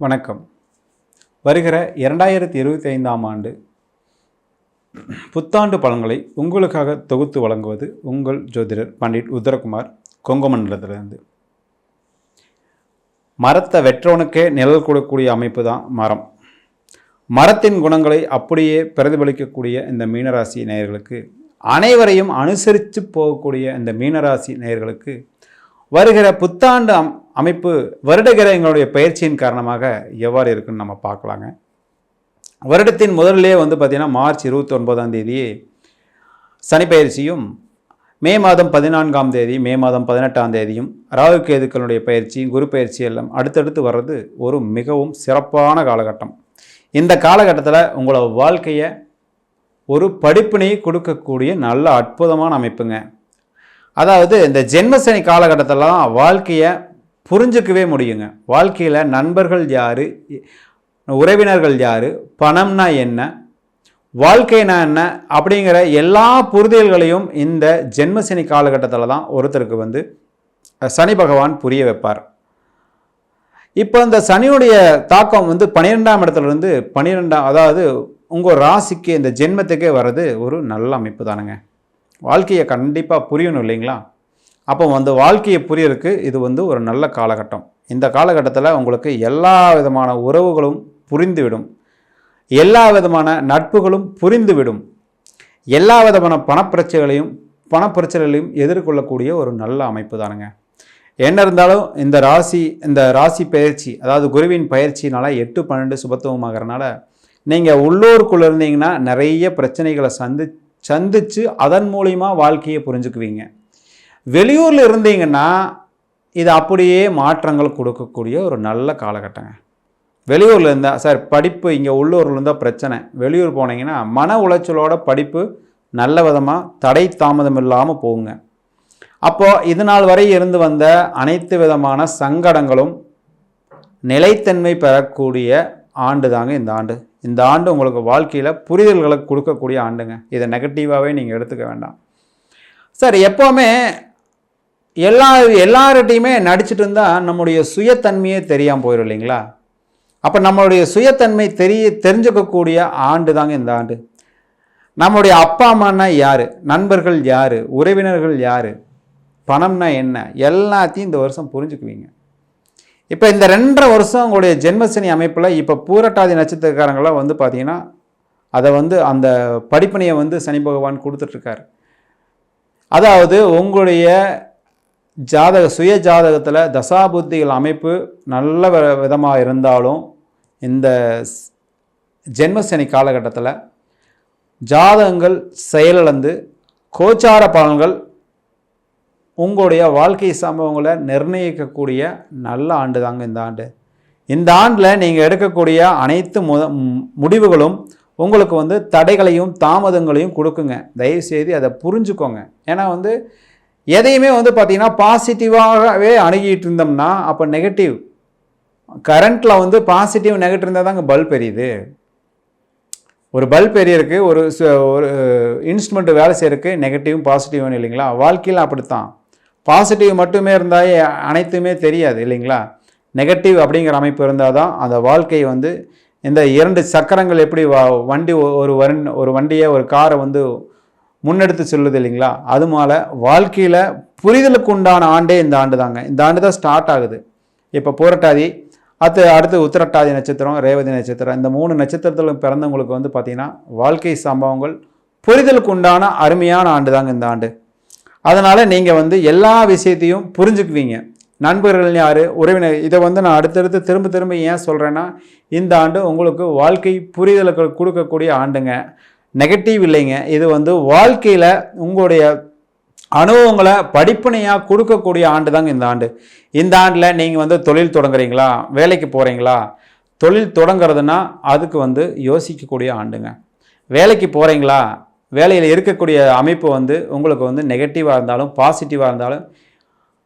வணக்கம். வருகிற இரண்டாயிரத்தி இருபத்தி ஐந்தாம் ஆண்டு புத்தாண்டு பலன்களை உங்களுக்காக தொகுத்து வழங்குவது உங்கள் ஜோதிடர் பண்டிட் உத்தரகுமார் கொங்கமண்டலத்திலிருந்து. மரத்தை வெற்றவனுக்கே நிழல் கொடுக்கக்கூடிய அமைப்பு தான் மரம். மரத்தின் குணங்களை அப்படியே பிரதிபலிக்கக்கூடிய இந்த மீனராசி நேயர்களுக்கு அனைவரையும் அனுசரித்து போகக்கூடிய இந்த மீனராசி நேயர்களுக்கு வருகிற புத்தாண்டு அம் அமைப்பு வருடகிரகங்களுடைய பயிற்சியின் காரணமாக எவ்வாறு இருக்குன்னு நம்ம பார்க்கலாங்க. வருடத்தின் முதல்லே வந்து பார்த்திங்கன்னா மார்ச் இருபத்தி ஒன்பதாம் தேதி சனி பயிற்சியும் மே மாதம் பதினான்காம் தேதி மே மாதம் பதினெட்டாம் தேதியும் ராகு கேதுக்களுடைய பயிற்சி குரு பயிற்சி எல்லாம் அடுத்தடுத்து வர்றது ஒரு மிகவும் சிறப்பான காலகட்டம். இந்த காலகட்டத்தில் உங்களோட வாழ்க்கையை ஒரு படிப்பினை கொடுக்கக்கூடிய நல்ல அற்புதமான அமைப்புங்க. அதாவது இந்த ஜென்மசனி காலகட்டத்தில் வாழ்க்கையை புரிஞ்சுக்கவே முடியுங்க. வாழ்க்கையில் நண்பர்கள் யார்? உறவினர்கள் யார்? பணம்னா என்ன? வாழ்க்கைனா என்ன? அப்படிங்கிற எல்லா புரிதல்களையும் இந்த ஜென்மசனி காலகட்டத்தில் தான் ஒருத்தருக்கு வந்து சனி பகவான் புரிய வைப்பார். இப்போ இந்த சனியுடைய தாக்கம் வந்து பன்னிரெண்டாம் இடத்துலேருந்து பன்னிரெண்டாம் அதாவது உங்கள் ராசிக்கு இந்த ஜென்மத்துக்கே வர்றது ஒரு நல்ல அமைப்பு தானுங்க. வாழ்க்கையை கண்டிப்பாக புரியணும் இல்லைங்களா? அப்போ வந்து வாழ்க்கையை புரியறதுக்கு இது வந்து ஒரு நல்ல காலகட்டம். இந்த காலகட்டத்தில் உங்களுக்கு எல்லா விதமான உறவுகளும் புரிந்துவிடும். எல்லா விதமான நட்புகளும் புரிந்துவிடும். எல்லா விதமான பணப்பிரச்சனைகளையும் பணப்பிரச்சனைகளையும் எதிர்கொள்ளக்கூடிய ஒரு நல்ல அமைப்பு தானுங்க. என்ன இருந்தாலும் இந்த ராசி இந்த ராசி பயிற்சி அதாவது குருவின் பயிற்சினால எட்டு பன்னெண்டு சுபத்துவமாகறனால நீங்கள் உள்ளூருக்குள்ளே இருந்தீங்கன்னா நிறைய பிரச்சனைகளை சந்தி சந்தித்து அதன் மூலிமா வாழ்க்கையை புரிஞ்சுக்குவீங்க. வெளியூரில் இருந்தீங்கன்னா இது அப்படியே மாற்றங்கள் கொடுக்கக்கூடிய ஒரு நல்ல காலகட்டங்க. வெளியூரில் இருந்தால் சார் படிப்பு இங்கே உள்ளூரில் இருந்தால் பிரச்சனை. வெளியூர் போனீங்கன்னா மன உளைச்சலோட படிப்பு நல்ல விதமாக தடை தாமதம் இல்லாமல் போகுங்க. அப்போது இது நாள் வரை இருந்து வந்த அனைத்து விதமான சங்கடங்களும் நிலைத்தன்மை பெறக்கூடிய ஆண்டு தாங்க இந்த ஆண்டு. இந்த ஆண்டு உங்களுக்கு வாழ்க்கையில் புரிதல்களை கொடுக்கக்கூடிய ஆண்டுங்க. இதை நெகட்டிவாகவே நீங்கள் எடுத்துக்க வேண்டாம். சார் எப்போவுமே எல்லா எல்லார்கிட்டையுமே நடிச்சிட்டு இருந்தால் நம்முடைய சுயத்தன்மையே தெரியாமல் போயிடும் இல்லைங்களா? அப்போ நம்மளுடைய சுயத்தன்மை தெரிய தெரிஞ்சுக்கக்கூடிய ஆண்டு தாங்க இந்த ஆண்டு. நம்முடைய அப்பா அம்மானா யார்? நண்பர்கள் யார்? உறவினர்கள் யார்? பணம்னா என்ன? எல்லாத்தையும் இந்த வருஷம் புரிஞ்சுக்குவீங்க. இப்போ இந்த ரெண்டரை வருஷம் உங்களுடைய ஜென்மசனி அமைப்பில் இப்போ பூரட்டாதி நட்சத்திரக்காரங்களாம் வந்து பார்த்தீங்கன்னா அதை வந்து அந்த படிப்பனையை வந்து சனி பகவான் கொடுத்துட்ருக்காரு. அதாவது உங்களுடைய ஜாதக சுய ஜாதகத்தில் தசாபுத்திகள் அமைப்பு நல்ல விதமாக இருந்தாலும் இந்த ஜென்மசனி காலகட்டத்தில் ஜாதகங்கள் செயலிழந்து கோச்சார பலன்கள் உங்களுடைய வாழ்க்கை சம்பவங்களை நிர்ணயிக்கக்கூடிய நல்ல ஆண்டு தாங்க இந்த ஆண்டு. இந்த ஆண்டில் நீங்கள் எடுக்கக்கூடிய அனைத்து மு முடிவுகளும் உங்களுக்கு வந்து தடைகளையும் தாமதங்களையும் கொடுக்குங்க. தயவுசெய்து அதை புரிஞ்சுக்கோங்க. ஏன்னா வந்து எதையுமே வந்து பார்த்திங்கன்னா பாசிட்டிவாகவே அணுகிட்டு இருந்தோம்னா அப்போ நெகட்டிவ் கரண்ட்டில் வந்து பாசிட்டிவ் நெகட்டிவ் இருந்தால் தாங்க பல்ப் எரியுது. ஒரு பல்ப் எரியருக்கு ஒரு ஒரு இன்ஸ்ட்ருமெண்ட் வேலை செய்யறதுக்கு நெகட்டிவும் பாசிட்டிவும் இல்லைங்களா? வாழ்க்கையில் அப்படித்தான். பாசிட்டிவ் மட்டுமே இருந்தால் அனைத்துமே தெரியாது இல்லைங்களா? நெகட்டிவ் அப்படிங்கிற அமைப்பு இருந்தால் தான் அந்த வாழ்க்கை வந்து இந்த இரண்டு சக்கரங்கள் எப்படி வண்டி ஒரு வன் ஒரு வண்டியை ஒரு காரை வந்து முன்னெடுத்து செல்லுது இல்லைங்களா? அது போல வாழ்க்கையில் புரிதலுக்கு உண்டான ஆண்டே இந்த ஆண்டு தாங்க. இந்த ஆண்டு தான் ஸ்டார்ட் ஆகுது. இப்போ பூரட்டாதி அடுத்து அடுத்து உத்திரட்டாதி நட்சத்திரம் ரேவதி நட்சத்திரம் இந்த மூணு நட்சத்திரத்தில் பிறந்தவங்களுக்கு வந்து பார்த்திங்கன்னா வாழ்க்கை சம்பவங்கள் புரிதலுக்கு உண்டான அருமையான ஆண்டு தாங்க இந்த ஆண்டு. அதனால் நீங்கள் வந்து எல்லா விஷயத்தையும் புரிஞ்சுக்குவீங்க. நண்பர்கள் யார் உறவினர் இதை வந்து நான் அடுத்தடுத்து திரும்ப திரும்ப ஏன் சொல்கிறேன்னா இந்த ஆண்டு உங்களுக்கு வாழ்க்கை புரிதலுக்கு கொடுக்கக்கூடிய ஆண்டுங்க. நெகட்டிவ் இல்லைங்க. இது வந்து வாழ்க்கையில் உங்களுடைய அனுபவங்களை படிப்பனையாக கொடுக்கக்கூடிய ஆண்டு தாங்க இந்த ஆண்டு. இந்த ஆண்டில் நீங்கள் வந்து தொழில் தொடங்குறீங்களா? வேலைக்கு போகிறீங்களா தொழில் தொடங்குறதுன்னா அதுக்கு வந்து யோசிக்கக்கூடிய ஆண்டுங்க. வேலைக்கு போகிறீங்களா வேலையில் இருக்கக்கூடிய அமைப்பு வந்து உங்களுக்கு வந்து நெகட்டிவாக இருந்தாலும் பாசிட்டிவாக இருந்தாலும்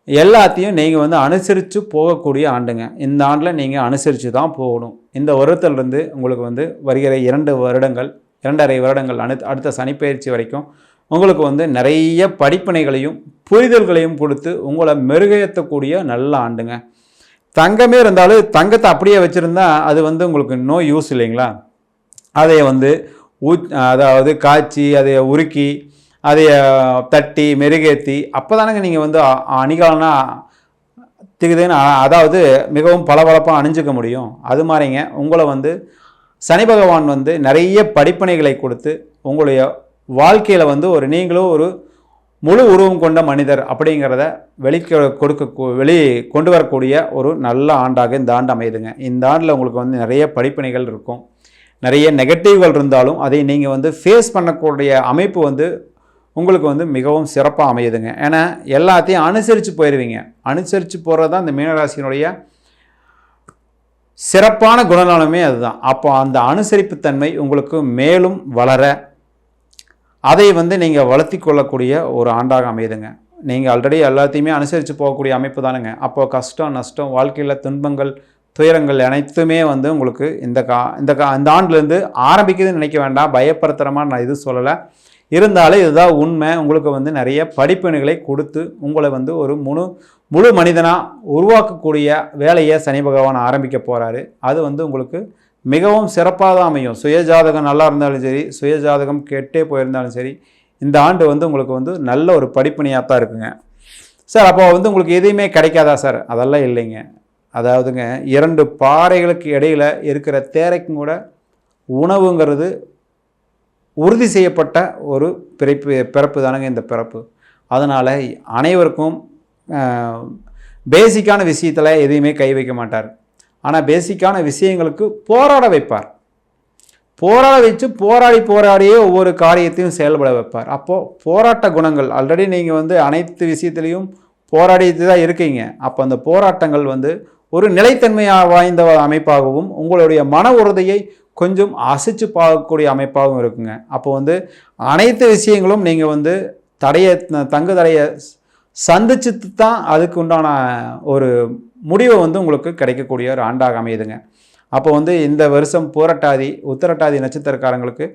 எல்லாத்தையும் நீங்கள் வந்து அனுசரித்து போகக்கூடிய ஆண்டுங்க. இந்த ஆண்டில் நீங்கள் அனுசரித்து தான் போகணும். இந்த வருடத்திலிருந்து உங்களுக்கு வந்து வருகிற இரண்டு வருடங்கள் இரண்டரை வருடங்கள் அனு அடுத்த சனிப்பயிற்சி வரைக்கும் உங்களுக்கு வந்து நிறைய படிப்பினைகளையும் புரிதல்களையும் கொடுத்து உங்களை மெருகேற்றக்கூடிய நல்ல ஆண்டுங்க. தங்கமே இருந்தாலும் தங்கத்தை அப்படியே வச்சுருந்தா அது வந்து உங்களுக்கு நோ யூஸ் இல்லைங்களா? அதை வந்து ஊ அதாவது காய்ச்சி அதை உருக்கி அதை தட்டி மெருகேற்றி அப்போ தானேங்க நீங்கள் வந்து அணிகாலனா திகுதுன்னு அதாவது மிகவும் பளபளப்பாக அணிஞ்சிக்க முடியும். அது மாதிரிங்க உங்களை வந்து சனி பகவான் வந்து நிறைய படிப்பினைகளை கொடுத்து உங்களுடைய வாழ்க்கையில் வந்து ஒரு நீங்களும் ஒரு முழு உருவம் கொண்ட மனிதர் அப்படிங்கிறத வெளிக்க கொடுக்க வெளி கொண்டு வரக்கூடிய ஒரு நல்ல ஆண்டாக இந்த ஆண்டு அமையுதுங்க. இந்த ஆண்டில் உங்களுக்கு வந்து நிறைய படிப்பினைகள் இருக்கும். நிறைய நெகட்டிவ்கள் இருந்தாலும் அதை நீங்கள் வந்து ஃபேஸ் பண்ணக்கூடிய அமைப்பு வந்து உங்களுக்கு வந்து மிகவும் சிறப்பாக அமையுதுங்க. ஏன்னா எல்லாத்தையும் அனுசரித்து போயிடுவீங்க அனுசரித்து போகிறது தான் இந்த மீனராசியினுடைய சிறப்பான குணநலமே அதுதான். அப்போ அந்த அனுசரிப்புத்தன்மை உங்களுக்கு மேலும் வளர அதை வந்து நீங்கள் வளர்த்தி கொள்ளக்கூடிய ஒரு ஆண்டாக அமையுதுங்க. நீங்கள் ஆல்ரெடி எல்லாத்தையுமே அனுசரித்து போகக்கூடிய அமைப்பு தானுங்க. அப்போது கஷ்டம் நஷ்டம் வாழ்க்கையில் துன்பங்கள் துயரங்கள் அனைத்துமே வந்து உங்களுக்கு இந்த கா இந்த கா இந்த ஆண்டுலேருந்து ஆரம்பிக்குதுன்னு நினைக்க வேண்டாம். பயப்படுத்துகிறமா நான் இது சொல்லலை. இருந்தாலும் இதுதான் உண்மை. உங்களுக்கு வந்து நிறைய படிப்பினைகளை கொடுத்து உங்களை வந்து ஒரு முழு முழு மனிதனாக உருவாக்கக்கூடிய வேலையை சனி பகவான் ஆரம்பிக்க போகிறாரு அது வந்து உங்களுக்கு மிகவும் சிறப்பாக தான் அமையும். சுயஜாதகம் நல்லா இருந்தாலும் சரி சுயஜாதகம் கெட்டே போயிருந்தாலும் சரி இந்த ஆண்டு வந்து உங்களுக்கு வந்து நல்ல ஒரு படிப்பினையாக தான் இருக்குங்க. சார் அப்போ வந்து உங்களுக்கு எதையுமே கிடைக்காதா சார்? அதெல்லாம் இல்லைங்க. அதாவதுங்க இரண்டு பாறைகளுக்கு இடையில இருக்கிற தேரைக்கும் கூட உணவுங்கிறது உறுதி செய்யப்பட்ட ஒரு பிறப்பு பிறப்பு தானுங்க இந்த பிறப்பு. அதனால் அனைவருக்கும் பேசிக்கான விஷயத்தில் எதையுமே கை வைக்க மாட்டார். ஆனால் பேசிக்கான விஷயங்களுக்கு போராட வைப்பார். போராட வச்சு போராடி போராடியே ஒவ்வொரு காரியத்தையும் செயல்பட வைப்பார். அப்போது போராட்ட குணங்கள் ஆல்ரெடி நீங்கள் வந்து அனைத்து விஷயத்துலேயும் போராடிட்டு தான் இருக்கீங்க. அப்போ அந்த போராட்டங்கள் வந்து ஒரு நிலைத்தன்மையாக வாய்ந்த அமைப்பாகவும் உங்களுடைய மன உறுதியை கொஞ்சம் அசைச்சு பார்க்கக்கூடிய அமைப்பாகவும் இருக்குங்க. அப்போ வந்து அனைத்து விஷயங்களும் நீங்கள் வந்து தடைய தங்கு தடையை சந்திச்சு தான் அதுக்கு உண்டான ஒரு முடிவை வந்து உங்களுக்கு கிடைக்கக்கூடிய ஒரு ஆண்டாக அமையுதுங்க. அப்போ வந்து இந்த வருஷம் பூரட்டாதி உத்திரட்டாதி நட்சத்திரக்காரங்களுக்கு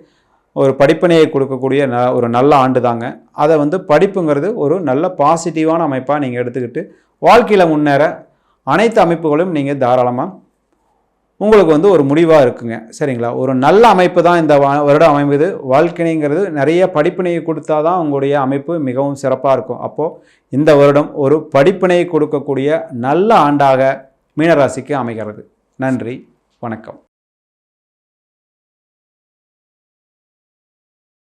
ஒரு படிப்பினையை கொடுக்கக்கூடிய ந ஒரு நல்ல ஆண்டு தாங்க அதை வந்து படிப்புங்கிறது ஒரு நல்ல பாசிட்டிவான அமைப்பாக நீங்கள் எடுத்துக்கிட்டு வாழ்க்கையில் முன்னேற அனைத்து அமைப்புகளும் நீங்கள் தாராளமாக உங்களுக்கு வந்து ஒரு முடிவாக இருக்குங்க. சரிங்களா? ஒரு நல்ல அமைப்பு தான் இந்த வா- வருடம் அமைவது வாழ்க்கைங்கிறது நிறைய படிப்பினையை கொடுத்தா தான் உங்களுடைய அமைப்பு மிகவும் சிறப்பாக இருக்கும். அப்போது இந்த வருடம் ஒரு படிப்பினையை கொடுக்கக்கூடிய நல்ல ஆண்டாக மீனராசிக்கு அமைகிறது. நன்றி. வணக்கம்.